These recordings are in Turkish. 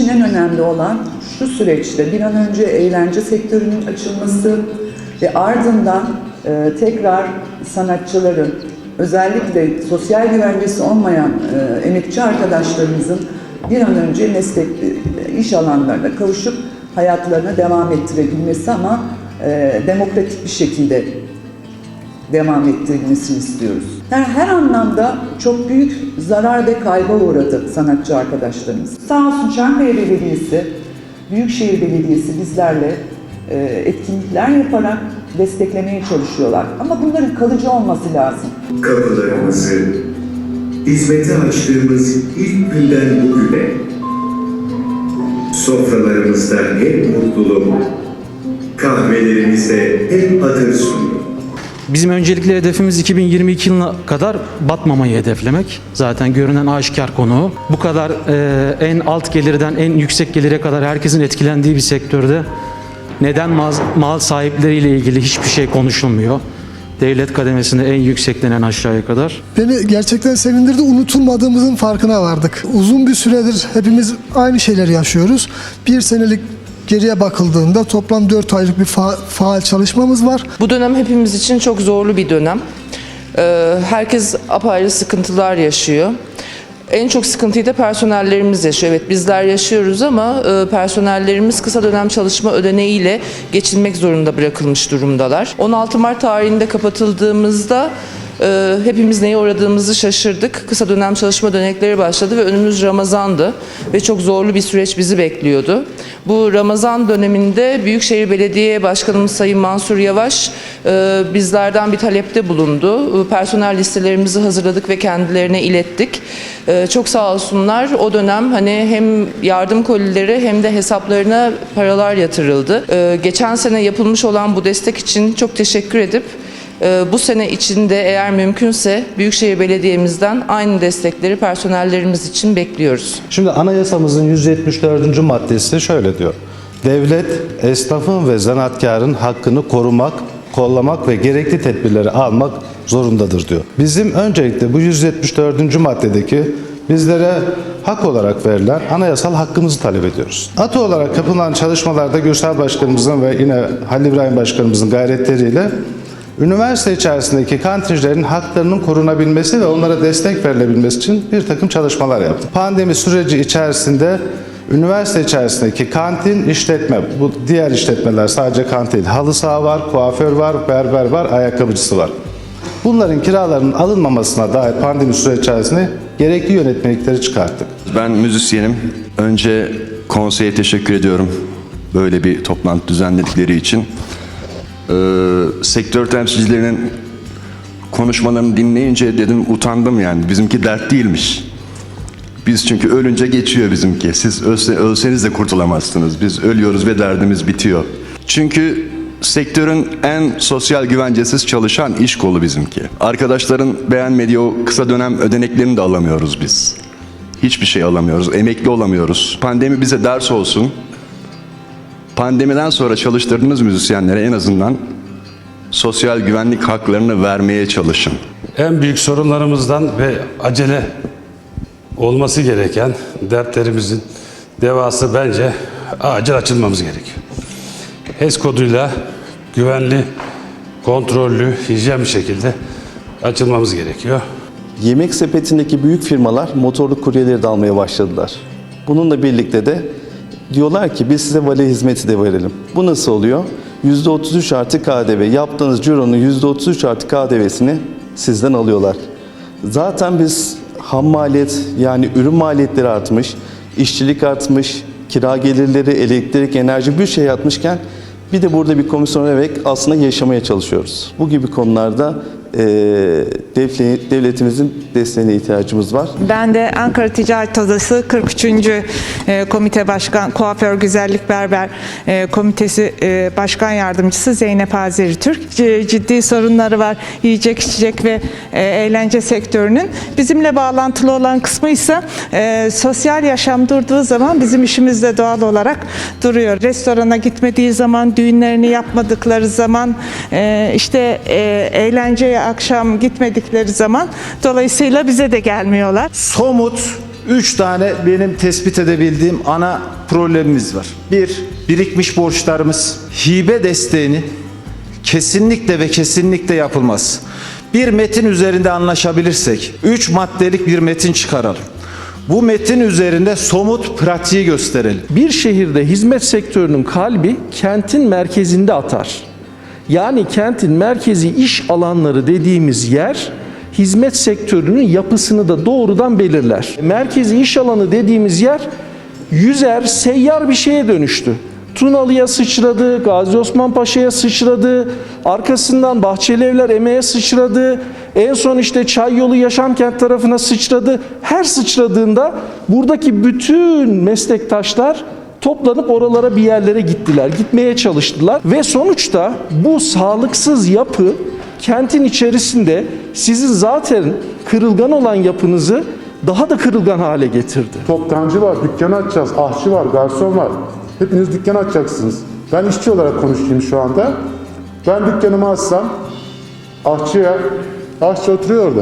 için en önemli olan şu süreçte bir an önce eğlence sektörünün açılması ve ardından e, tekrar sanatçıların özellikle sosyal güvencesi olmayan e, emekçi arkadaşlarımızın bir an önce meslek iş alanlarına kavuşup hayatlarına devam ettirebilmesi ama e, demokratik bir şekilde devam ettirilmesini istiyoruz. Yani her anlamda çok büyük zarar ve kayba uğradı sanatçı arkadaşlarımız. Sağ olsun Çankaya Belediyesi, Büyükşehir Belediyesi bizlerle e, etkinlikler yaparak desteklemeye çalışıyorlar. Ama bunların kalıcı olması lazım. Kapılarımızı hizmete açtığımız ilk günden bugüne sofralarımızda hep mutluluk, kahvelerimizde hep adır sunur. Bizim öncelikli hedefimiz 2022 yılına kadar batmamayı hedeflemek. Zaten görünen aşikar konu. Bu kadar e, en alt gelirden en yüksek gelire kadar herkesin etkilendiği bir sektörde neden mal, mal sahipleriyle ilgili hiçbir şey konuşulmuyor? Devlet kademesinde en yüksekten en aşağıya kadar. Beni gerçekten sevindirdi. Unutulmadığımızın farkına vardık. Uzun bir süredir hepimiz aynı şeyleri yaşıyoruz. Bir senelik geriye bakıldığında toplam 4 aylık bir fa- faal çalışmamız var. Bu dönem hepimiz için çok zorlu bir dönem. Ee, Herkes apayrı sıkıntılar yaşıyor. En çok sıkıntıyı da personellerimiz yaşıyor. Evet bizler yaşıyoruz ama e, personellerimiz kısa dönem çalışma ödeneğiyle geçinmek zorunda bırakılmış durumdalar. 16 Mart tarihinde kapatıldığımızda e, hepimiz neye uğradığımızı şaşırdık. Kısa dönem çalışma ödenekleri başladı ve önümüz Ramazan'dı ve çok zorlu bir süreç bizi bekliyordu. Bu Ramazan döneminde Büyükşehir Belediye Başkanımız Sayın Mansur Yavaş e, bizlerden bir talepte bulundu. E, Personel listelerimizi hazırladık ve kendilerine ilettik. E, Çok sağ olsunlar. O dönem hani hem yardım kolileri hem de hesaplarına paralar yatırıldı. E, Geçen sene yapılmış olan bu destek için çok teşekkür edip Bu sene içinde eğer mümkünse Büyükşehir Belediye'mizden aynı destekleri personellerimiz için bekliyoruz. Şimdi anayasamızın 174. maddesi şöyle diyor. Devlet, esnafın ve zanaatkarın hakkını korumak, kollamak ve gerekli tedbirleri almak zorundadır diyor. Bizim öncelikle bu 174. maddedeki bizlere hak olarak verilen anayasal hakkımızı talep ediyoruz. ATO olarak yapılan çalışmalarda Gürsel Başkanımızın ve yine Halil İbrahim Başkanımızın gayretleriyle Üniversite içerisindeki kantincilerin haklarının korunabilmesi ve onlara destek verilebilmesi için bir takım çalışmalar yaptı. Pandemi süreci içerisinde üniversite içerisindeki kantin işletme, bu diğer işletmeler sadece kantin halı saha var, kuaför var, berber var, ayakkabıcısı var. Bunların kiralarının alınmamasına dair pandemi süreci içerisinde gerekli yönetmelikleri çıkarttık. Ben müzisyenim. Önce konseye teşekkür ediyorum böyle bir toplantı düzenledikleri için. Ee, sektör temsilcilerinin konuşmalarını dinleyince dedim utandım yani. Bizimki dert değilmiş. Biz çünkü ölünce geçiyor bizimki. Siz ölse, ölseniz de kurtulamazsınız. Biz ölüyoruz ve derdimiz bitiyor. Çünkü sektörün en sosyal güvencesiz çalışan iş kolu bizimki. Arkadaşların beğenmediği o kısa dönem ödeneklerini de alamıyoruz biz. Hiçbir şey alamıyoruz. Emekli olamıyoruz. Pandemi bize ders olsun. Pandemiden sonra çalıştırdığınız müzisyenlere en azından sosyal güvenlik haklarını vermeye çalışın. En büyük sorunlarımızdan ve acele olması gereken dertlerimizin devası bence acil açılmamız gerekiyor. HES koduyla güvenli, kontrollü, hijyen bir şekilde açılmamız gerekiyor. Yemek sepetindeki büyük firmalar motorlu kuryeleri de almaya başladılar. Bununla birlikte de diyorlar ki biz size vale hizmeti de verelim. Bu nasıl oluyor? %33 artı KDV, yaptığınız cironun %33 artı KDV'sini sizden alıyorlar. Zaten biz ham maliyet yani ürün maliyetleri artmış, işçilik artmış, kira gelirleri, elektrik, enerji bir şey artmışken bir de burada bir komisyon vererek aslında yaşamaya çalışıyoruz. Bu gibi konularda devlet- devletimizin desteğine ihtiyacımız var. Ben de Ankara Ticaret Odası 43. e, Komite Başkan, Kuaför Güzellik Berber e, Komitesi e, Başkan Yardımcısı Zeynep Azeri Türk. Ciddi sorunları var yiyecek, içecek ve e, eğlence sektörünün. Bizimle bağlantılı olan kısmı ise sosyal yaşam durduğu zaman bizim işimiz de doğal olarak duruyor. Restorana gitmediği zaman, düğünlerini yapmadıkları zaman, işte e, akşam gitmedikleri zaman dolayısıyla bize de gelmiyorlar. somut Üç tane benim tespit edebildiğim ana problemimiz var. Bir, birikmiş borçlarımız. Hibe desteğini kesinlikle ve kesinlikle yapılmaz. Bir metin üzerinde anlaşabilirsek, üç maddelik bir metin çıkaralım. Bu metin üzerinde somut pratiği gösterelim. Bir şehirde hizmet sektörünün kalbi kentin merkezinde atar. Yani kentin merkezi iş alanları dediğimiz yer hizmet sektörünün yapısını da doğrudan belirler. Merkezi iş alanı dediğimiz yer yüzer, seyyar bir şeye dönüştü. Tunalı'ya sıçradı, Gazi Osman Paşa'ya sıçradı, arkasından Bahçeli Evler Emeğe sıçradı, en son işte Çay Yolu Yaşamkent tarafına sıçradı. Her sıçradığında buradaki bütün meslektaşlar toplanıp oralara bir yerlere gittiler, gitmeye çalıştılar ve sonuçta bu sağlıksız yapı kentin içerisinde sizin zaten kırılgan olan yapınızı daha da kırılgan hale getirdi. Toptancı var, dükkan açacağız, ahçı var, garson var. Hepiniz dükkan açacaksınız. Ben işçi olarak konuşayım şu anda. Ben dükkanımı açsam, ahçıya, ahçı oturuyor orada.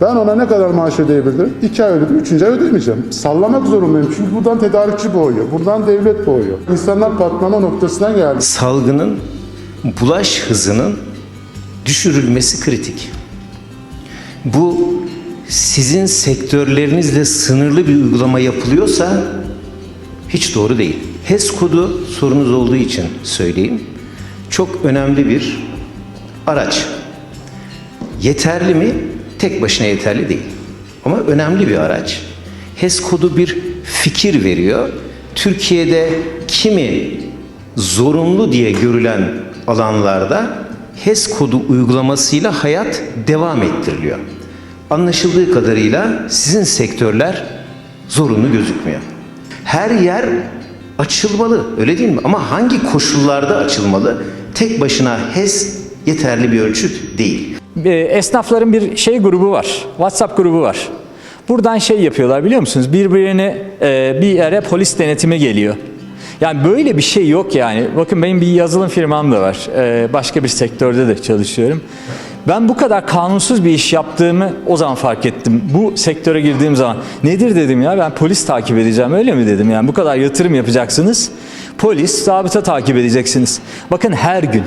Ben ona ne kadar maaş ödeyebilirim? İki ay ödedim, üçüncü ay ödemeyeceğim. Sallamak zorundayım çünkü buradan tedarikçi boğuyor, buradan devlet boğuyor. İnsanlar patlama noktasına geldi. salgının bulaş hızının düşürülmesi kritik. Bu sizin sektörlerinizle sınırlı bir uygulama yapılıyorsa hiç doğru değil. HES kodu sorunuz olduğu için söyleyeyim. Çok önemli bir araç. Yeterli mi? Tek başına yeterli değil. Ama önemli bir araç. HES kodu bir fikir veriyor. Türkiye'de kimi zorunlu diye görülen alanlarda HES kodu uygulamasıyla hayat devam ettiriliyor. Anlaşıldığı kadarıyla sizin sektörler zorunlu gözükmüyor. Her yer açılmalı, öyle değil mi? Ama hangi koşullarda açılmalı? Tek başına HES yeterli bir ölçüt değil. E, esnafların bir şey grubu var. WhatsApp grubu var. Buradan şey yapıyorlar biliyor musunuz? Birbirine e, bir yere polis denetimi geliyor. Yani böyle bir şey yok yani. Bakın benim bir yazılım firmam da var. E, başka bir sektörde de çalışıyorum. Ben bu kadar kanunsuz bir iş yaptığımı o zaman fark ettim. Bu sektöre girdiğim zaman. Nedir dedim ya ben polis takip edeceğim öyle mi dedim. Yani bu kadar yatırım yapacaksınız. Polis, zabıta takip edeceksiniz. Bakın her gün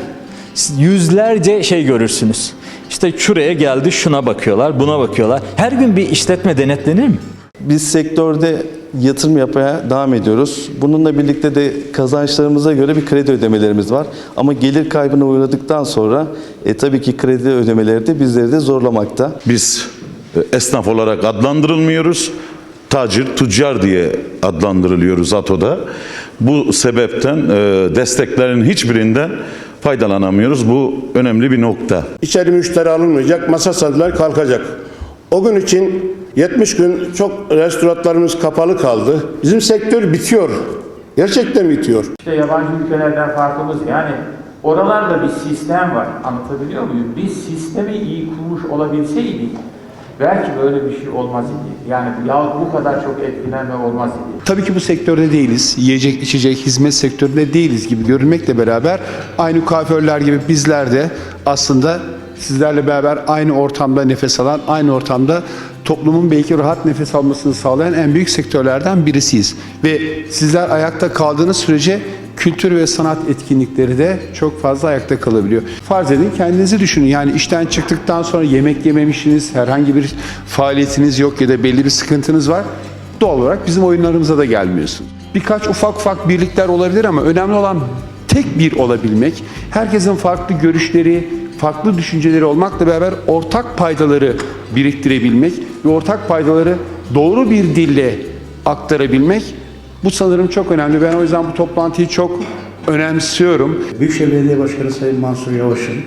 yüzlerce şey görürsünüz. İşte şuraya geldi şuna bakıyorlar, buna bakıyorlar. Her gün bir işletme denetlenir mi? Biz sektörde yatırım yapmaya devam ediyoruz. Bununla birlikte de kazançlarımıza göre bir kredi ödemelerimiz var. Ama gelir kaybına uğradıktan sonra e, tabii ki kredi ödemeleri de bizleri de zorlamakta. Biz e, esnaf olarak adlandırılmıyoruz. Tacir, tüccar diye adlandırılıyoruz ATO'da. Bu sebepten e, desteklerin hiçbirinden faydalanamıyoruz. Bu önemli bir nokta. İçeri müşteri alınmayacak, masa sadılar kalkacak. O gün için 70 gün çok restoranlarımız kapalı kaldı. Bizim sektör bitiyor. Gerçekten bitiyor. İşte yabancı ülkelerden farkımız yani oralarda bir sistem var. Anlatabiliyor muyum? Biz sistemi iyi kurmuş olabilseydik belki böyle bir şey olmaz idi. Yani ya bu kadar çok etkilenme olmaz idi. Tabii ki bu sektörde değiliz. Yiyecek, içecek, hizmet sektöründe değiliz gibi görünmekle beraber aynı kuaförler gibi bizler de aslında sizlerle beraber aynı ortamda nefes alan, aynı ortamda toplumun belki rahat nefes almasını sağlayan en büyük sektörlerden birisiyiz. Ve sizler ayakta kaldığınız sürece kültür ve sanat etkinlikleri de çok fazla ayakta kalabiliyor. Farz edin kendinizi düşünün. Yani işten çıktıktan sonra yemek yememişsiniz, herhangi bir faaliyetiniz yok ya da belli bir sıkıntınız var. Doğal olarak bizim oyunlarımıza da gelmiyorsunuz. Birkaç ufak ufak birlikler olabilir ama önemli olan tek bir olabilmek. Herkesin farklı görüşleri, farklı düşünceleri olmakla beraber ortak paydaları biriktirebilmek ve ortak paydaları doğru bir dille aktarabilmek bu sanırım çok önemli. Ben o yüzden bu toplantıyı çok önemsiyorum. Büyükşehir Belediye Başkanı Sayın Mansur Yavaş'ın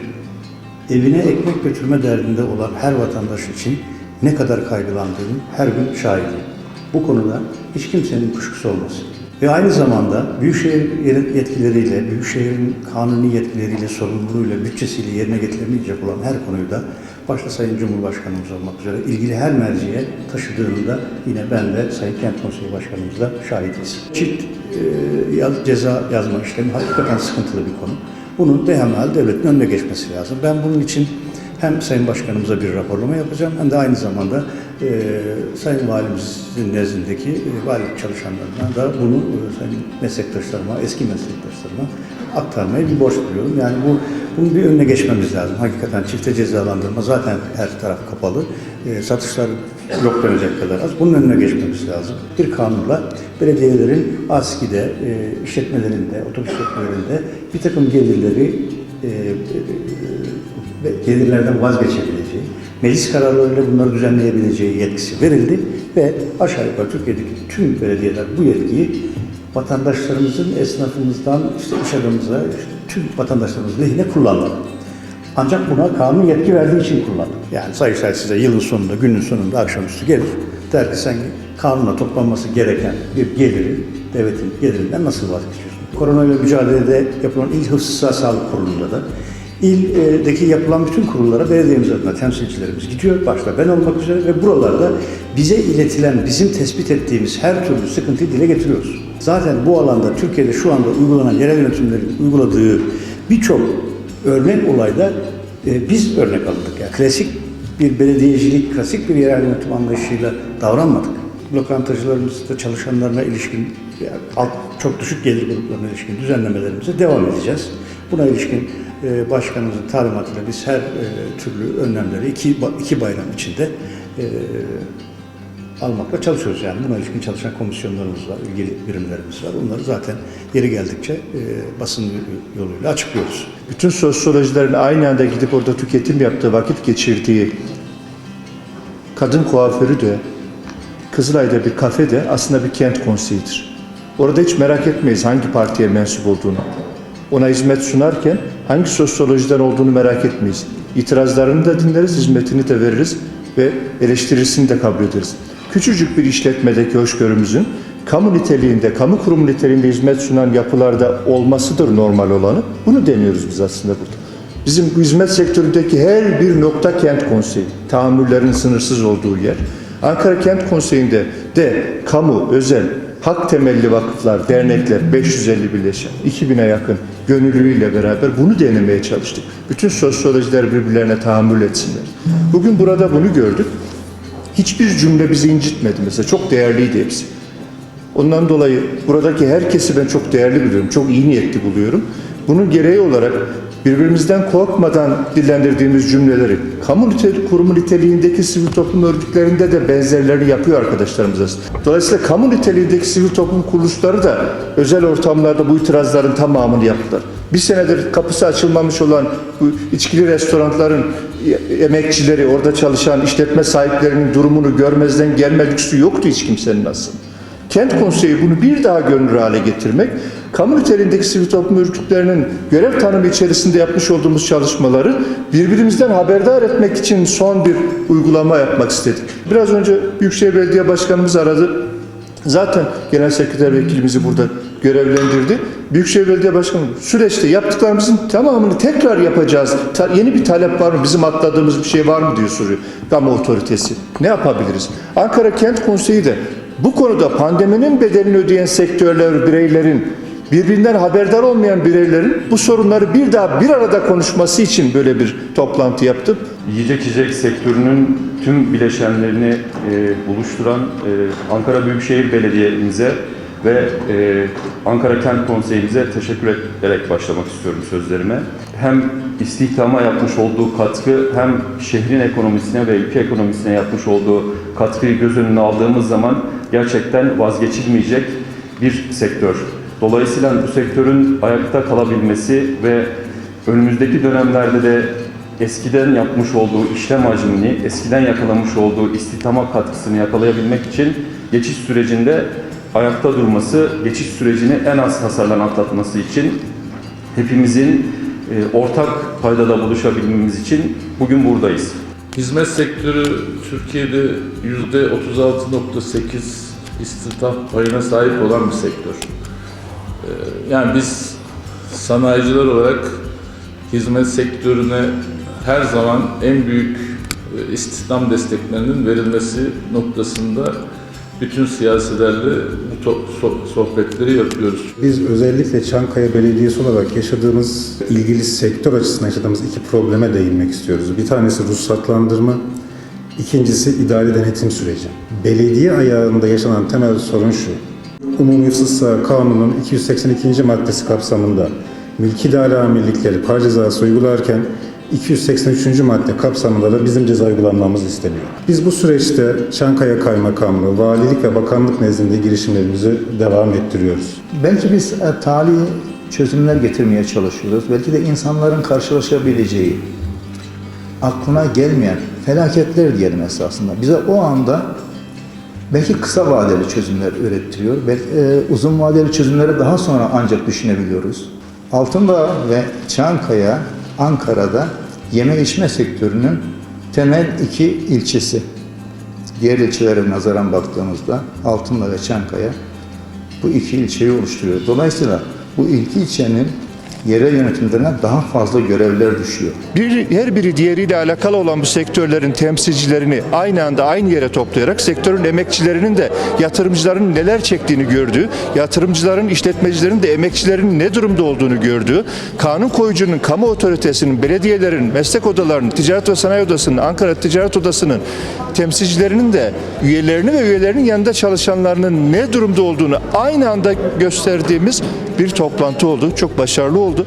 evine ekmek götürme derdinde olan her vatandaş için ne kadar kaygılandığını her gün şahidiyim. Bu konuda hiç kimsenin kuşkusu olmasın. Ve aynı zamanda Büyükşehir yetkileriyle, Büyükşehir'in kanuni yetkileriyle, sorumluluğuyla, bütçesiyle yerine getirilemeyecek olan her konuyu da başta Sayın Cumhurbaşkanımız olmak üzere ilgili her merciye taşıdığında yine ben de Sayın Kent Konseyi Başkanımız da şahidiz. Çift e, ceza yazma işlemi hakikaten sıkıntılı bir konu. Bunun behemel devletin önüne geçmesi lazım. Ben bunun için Hem Sayın Başkanımıza bir raporlama yapacağım hem de aynı zamanda e, Sayın Valimizin nezdindeki e, valilik çalışanlarına da bunu e, sayın meslektaşlarıma, eski meslektaşlarıma aktarmayı bir borç biliyorum. Yani bu bunun bir önüne geçmemiz lazım. Hakikaten çifte cezalandırma zaten her taraf kapalı. E, satışlar yok denecek kadar az. Bunun önüne geçmemiz lazım. Bir kanunla belediyelerin ASKİ'de, e, işletmelerinde, otobüs işletmelerinde bir takım gelirleri e, e, ve gelirlerden vazgeçebileceği, meclis kararlarıyla bunları düzenleyebileceği yetkisi verildi ve aşağı yukarı Türkiye'deki tüm belediyeler bu yetkiyi vatandaşlarımızın, esnafımızdan, işte iş adamımıza, işte tüm vatandaşlarımız lehine kullandı. Ancak buna kanun yetki verdiği için kullandı. Yani Sayıştay size yılın sonunda, günün sonunda akşamüstü gelir. Der ki sen kanuna toplanması gereken bir geliri, devletin gelirinden nasıl vazgeçiyorsun? Koronayla mücadelede yapılan İl Hıfzı Sağlık Kurulu'nda da ildeki yapılan bütün kurullara belediyemiz adına temsilcilerimiz gidiyor. Başta ben olmak üzere ve buralarda bize iletilen, bizim tespit ettiğimiz her türlü sıkıntıyı dile getiriyoruz. Zaten bu alanda Türkiye'de şu anda uygulanan yerel yönetimlerin uyguladığı birçok örnek olayda e, biz örnek alındık. Yani klasik bir belediyecilik, klasik bir yerel yönetim anlayışıyla davranmadık. Lokantacılarımızda çalışanlarına ilişkin, çok düşük gelir gruplarına ilişkin düzenlemelerimize devam edeceğiz. Buna ilişkin e, başkanımızın talimatıyla biz her e, türlü önlemleri iki, iki bayram içinde e, almakla çalışıyoruz. Yani buna ilişkin çalışan komisyonlarımız var, ilgili birimlerimiz var. Onları zaten yeri geldikçe e, basın yoluyla açıklıyoruz. bütün sosyolojilerin aynı anda gidip orada tüketim yaptığı, vakit geçirdiği kadın kuaförü de, Kızılay'da bir kafe de aslında bir kent konseyidir. Orada hiç merak etmeyiz hangi partiye mensup olduğunu. Ona hizmet sunarken hangi sosyolojiden olduğunu merak etmeyiz. İtirazlarını da dinleriz, hizmetini de veririz ve eleştirisini de kabul ederiz. Küçücük bir işletmedeki hoşgörümüzün kamu niteliğinde, kamu kurum niteliğinde hizmet sunan yapılarda olmasıdır normal olanı. Bunu deniyoruz biz aslında burada. Bizim hizmet sektöründeki her bir nokta kent konseyi, tahammüllerin sınırsız olduğu yer. Ankara Kent Konseyi'nde de kamu, özel, hak temelli vakıflar, dernekler, 550 birleşen, 2000'e yakın gönüllüyle beraber bunu denemeye çalıştık. Bütün sosyolojiler birbirlerine tahammül etsinler. Bugün burada bunu gördük. Hiçbir cümle bizi incitmedi mesela. Çok değerliydi hepsi. Ondan dolayı buradaki herkesi ben çok değerli biliyorum. Çok iyi niyetli buluyorum. Bunun gereği olarak birbirimizden korkmadan dillendirdiğimiz cümleleri kamu niteli, kurumu niteliğindeki sivil toplum örgütlerinde de benzerlerini yapıyor arkadaşlarımız. Dolayısıyla kamu niteliğindeki sivil toplum kuruluşları da özel ortamlarda bu itirazların tamamını yaptılar. Bir senedir kapısı açılmamış olan bu içkili restoranların emekçileri, orada çalışan işletme sahiplerinin durumunu görmezden gelme lüksü yoktu hiç kimsenin aslında. Kent Konseyi bunu bir daha gönül hale getirmek, kamu niteliğindeki sivil toplum örgütlerinin görev tanımı içerisinde yapmış olduğumuz çalışmaları birbirimizden haberdar etmek için son bir uygulama yapmak istedik. Biraz önce Büyükşehir Belediye Başkanımız aradı. Zaten Genel Sekreter Vekilimizi burada görevlendirdi. Büyükşehir Belediye Başkanı süreçte yaptıklarımızın tamamını tekrar yapacağız. Ta- yeni bir talep var mı? Bizim atladığımız bir şey var mı diye soruyor kamu otoritesi. Ne yapabiliriz? Ankara Kent Konseyi de bu konuda pandeminin bedelini ödeyen sektörler, bireylerin, birbirinden haberdar olmayan bireylerin bu sorunları bir daha bir arada konuşması için böyle bir toplantı yaptı. Yiyecek içecek sektörünün tüm bileşenlerini e, buluşturan e, Ankara Büyükşehir Belediye'mize ve e, Ankara Kent Konseyimize teşekkür ederek başlamak istiyorum sözlerime. Hem istihdama yapmış olduğu katkı hem şehrin ekonomisine ve ülke ekonomisine yapmış olduğu katkıyı göz önüne aldığımız zaman gerçekten vazgeçilmeyecek bir sektör. Dolayısıyla bu sektörün ayakta kalabilmesi ve önümüzdeki dönemlerde de eskiden yapmış olduğu işlem hacmini, eskiden yakalamış olduğu istihdama katkısını yakalayabilmek için geçiş sürecinde ayakta durması, geçiş sürecini en az hasarla atlatması için hepimizin e, ortak paydada buluşabilmemiz için bugün buradayız. Hizmet sektörü Türkiye'de yüzde 36.8 istihdam payına sahip olan bir sektör. Ee, Yani biz sanayiciler olarak hizmet sektörüne her zaman en büyük e, istihdam desteklerinin verilmesi noktasında bütün siyasilerle bu sohbetleri yapıyoruz. Biz özellikle Çankaya Belediyesi olarak yaşadığımız, ilgili sektör açısından yaşadığımız iki probleme değinmek istiyoruz. Bir tanesi ruhsatlandırma, ikincisi idari denetim süreci. Belediye ayağında yaşanan temel sorun şu. Umumi Fıssa Kanunu'nun 282. maddesi kapsamında mülki idare amirlikleri para cezası uygularken 283. madde kapsamında da bizim ceza uygulanmamız isteniyor. Biz bu süreçte Çankaya Kaymakamlığı, Valilik ve Bakanlık nezdinde girişimlerimizi devam ettiriyoruz. Belki biz e, tali çözümler getirmeye çalışıyoruz. Belki de insanların karşılaşabileceği, aklına gelmeyen felaketler diyelim esasında. Bize o anda belki kısa vadeli çözümler ürettiriyor. Belki e, uzun vadeli çözümleri daha sonra ancak düşünebiliyoruz. Altındağ ve Çankaya, Ankara'da yeme içme sektörünün temel iki ilçesi. Diğer ilçelere nazaran baktığımızda Altındağ ve Çankaya bu iki ilçeyi oluşturuyor. Dolayısıyla bu iki ilçenin yerel yönetimlerine daha fazla görevler düşüyor. Bir, her biri diğeriyle alakalı olan bu sektörlerin temsilcilerini aynı anda aynı yere toplayarak sektörün emekçilerinin de yatırımcıların neler çektiğini gördüğü, yatırımcıların, işletmecilerin de emekçilerin ne durumda olduğunu gördüğü, kanun koyucunun, kamu otoritesinin, belediyelerin, meslek odalarının, Ticaret ve Sanayi Odası'nın, Ankara Ticaret Odası'nın temsilcilerinin de üyelerini ve üyelerinin yanında çalışanlarının ne durumda olduğunu aynı anda gösterdiğimiz bir toplantı oldu. Çok başarılı oldu.